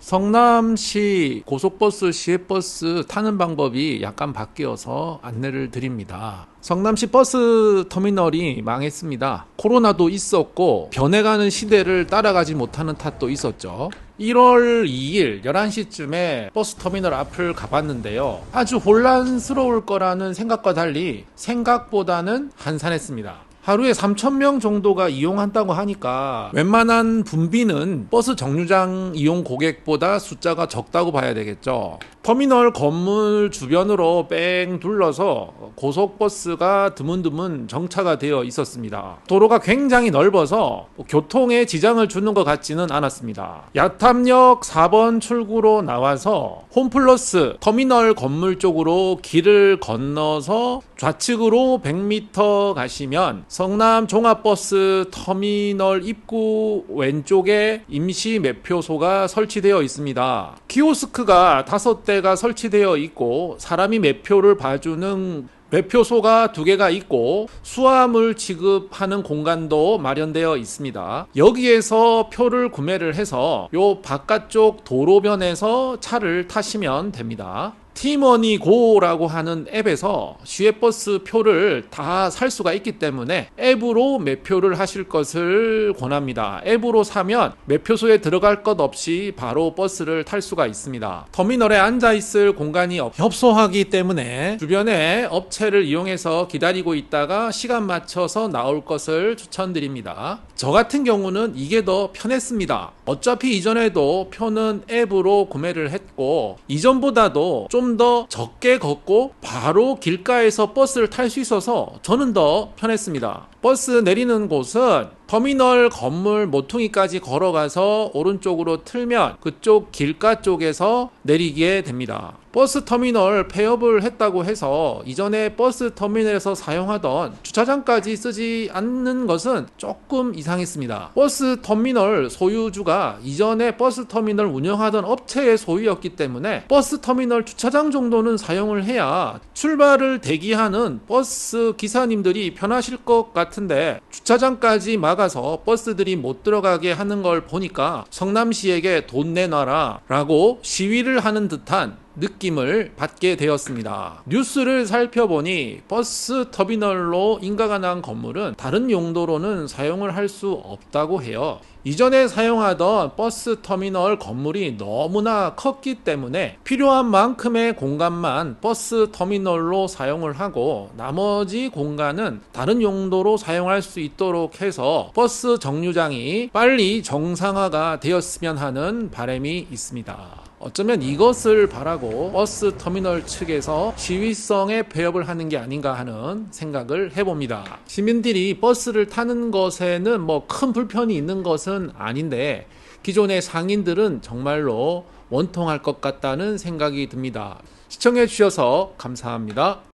성남시 고속버스, 시외버스 타는 방법이 약간 바뀌어서 안내를 드립니다. 성남시 버스 터미널이 망했습니다. 코로나도 있었고 변해가는 시대를 따라가지 못하는 탓도 있었죠. 1월 2일 11시쯤에 버스 터미널 앞을 가봤는데요. 아주 혼란스러울 거라는 생각과 달리 생각보다는 한산했습니다. 하루에 3,000명 정도가 이용한다고 하니까 웬만한 분비는 버스 정류장 이용 고객보다 숫자가 적다고 봐야 되겠죠. 터미널 건물 주변으로 뺑 둘러서 고속버스가 드문드문 정차가 되어 있었습니다. 도로가 굉장히 넓어서 교통에 지장을 주는 것 같지는 않았습니다. 야탐역 4번 출구로 나와서 홈플러스 터미널 건물 쪽으로 길을 건너서 좌측으로 100m 가시면 성남 종합버스 터미널 입구 왼쪽에 임시 매표소가 설치되어 있습니다. 키오스크가 다섯 대가 설치되어 있고 사람이 매표를 봐주는 매표소가 두 개가 있고 수화물 지급하는 공간도 마련되어 있습니다. 여기에서 표를 구매를 해서 요 바깥쪽 도로변에서 차를 타시면 됩니다. 티머니 고라고 하는 앱에서 시외버스 표를 다 살 수가 있기 때문에 앱으로 매표를 하실 것을 권합니다. 앱으로 사면 매표소에 들어갈 것 없이 바로 버스를 탈 수가 있습니다. 터미널에 앉아 있을 공간이 없- 협소하기 때문에 주변에 업체를 이용해서 기다리고 있다가 시간 맞춰서 나올 것을 추천드립니다. 저 같은 경우는 이게 더 편했습니다. 어차피 이전에도 표는 앱으로 구매를 했고 이전보다도 좀 더 적게 걷고 바로 길가에서 버스를 탈 수 있어서 저는 더 편했습니다. 버스 내리는 곳은 터미널 건물 모퉁이까지 걸어가서 오른쪽으로 틀면 그쪽 길가 쪽에서 내리게 됩니다. 버스 터미널 폐업을 했다고 해서 이전에 버스 터미널에서 사용하던 주차장까지 쓰지 않는 것은 조금 이상했습니다. 버스 터미널 소유주가 이전에 버스 터미널 운영하던 업체의 소유였기 때문에 버스 터미널 주차장 정도는 사용을 해야 출발을 대기하는 버스 기사님들이 편하실 것 같은데 주차장까지 막아 서 버스들이 못 들어가게 하는 걸 보니까 성남시에게 돈 내놔라 라고 시위를 하는 듯한 느낌을 받게 되었습니다. 뉴스를 살펴보니 버스 터미널로 인가가 난 건물은 다른 용도로는 사용을 할 수 없다고 해요. 이전에 사용하던 버스 터미널 건물이 너무나 컸기 때문에 필요한 만큼의 공간만 버스 터미널로 사용을 하고 나머지 공간은 다른 용도로 사용할 수 있도록 해서 버스 정류장이 빨리 정상화가 되었으면 하는 바람이 있습니다. 어쩌면 이것을 바라고 버스 터미널 측에서 시위성의 폐업을 하는 게 아닌가 하는 생각을 해봅니다. 시민들이 버스를 타는 것에는 뭐 큰 불편이 있는 것은 아닌데 기존의 상인들은 정말로 원통할 것 같다는 생각이 듭니다. 시청해 주셔서 감사합니다.